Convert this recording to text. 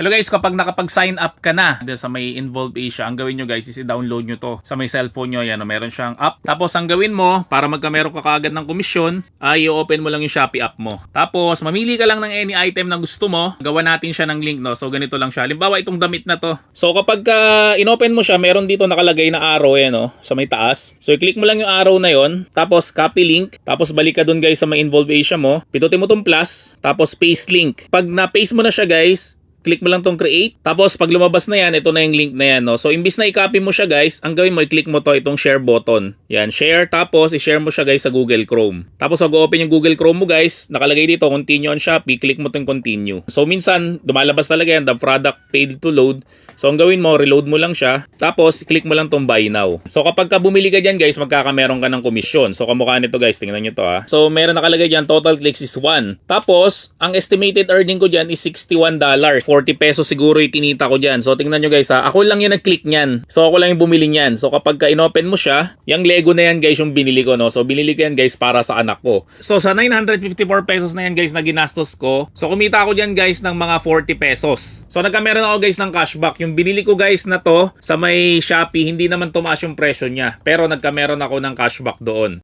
Hello guys, kapag nakapag-sign up ka na sa may Involve Asia, ang gawin nyo guys is i-download nyo to sa may cellphone nyo. Yan, oh, meron siyang app. Tapos ang gawin mo, para magkameron ka kaagad ng komisyon, ay i-open mo lang yung Shopee app mo. Tapos mamili ka lang ng any item na gusto mo. Gawa natin siya ng link, no? So ganito lang siya. Halimbawa, itong damit na to. So kapag ka in-open mo siya, meron dito nakalagay na arrow, yan, no? Sa may taas. So i-click mo lang yung arrow na yon. Tapos copy link. Tapos balik ka dun guys sa may Involve Asia mo. Pindutin mo tong plus. Tapos paste link. Pag na-paste mo na siya guys, click mo lang tong create. Tapos pag lumabas na yan, ito na yung link na yan. No? So imbis na i-copy mo siya guys, ang gawin mo, i-click mo to itong share button. Yan, share. Tapos i-share mo siya guys sa Google Chrome. Tapos mag-open yung Google Chrome mo guys, nakalagay dito continue on Shopee, click mo tong continue. So minsan, lumalabas talaga yan, the product paid to load. So ang gawin mo, reload mo lang siya. Tapos i-click mo lang tong buy now. So kapag ka bumili ka dyan guys, magkakameron ka ng komisyon. So kamukha nito guys, tingnan nyo to ha. So meron nakalagay dyan, total clicks is 1. Tapos, ang estimated earning ko dyan is $61. 40 pesos siguro yung tinita ko dyan. So tingnan nyo guys ha, ako lang yung nag-click niyan. So ako lang yung bumili niyan. So kapag ka inopen mo siya, yung Lego na yan guys yung binili ko no. So binili ko yan guys para sa anak ko. So sa 954 pesos na yan guys na ginastos ko, so kumita ako dyan guys ng mga 40 pesos. So nagkameron ako guys ng cashback. Yung binili ko guys na to sa may Shopee, hindi naman tumaas yung presyo niya. Pero nagkameron ako ng cashback doon.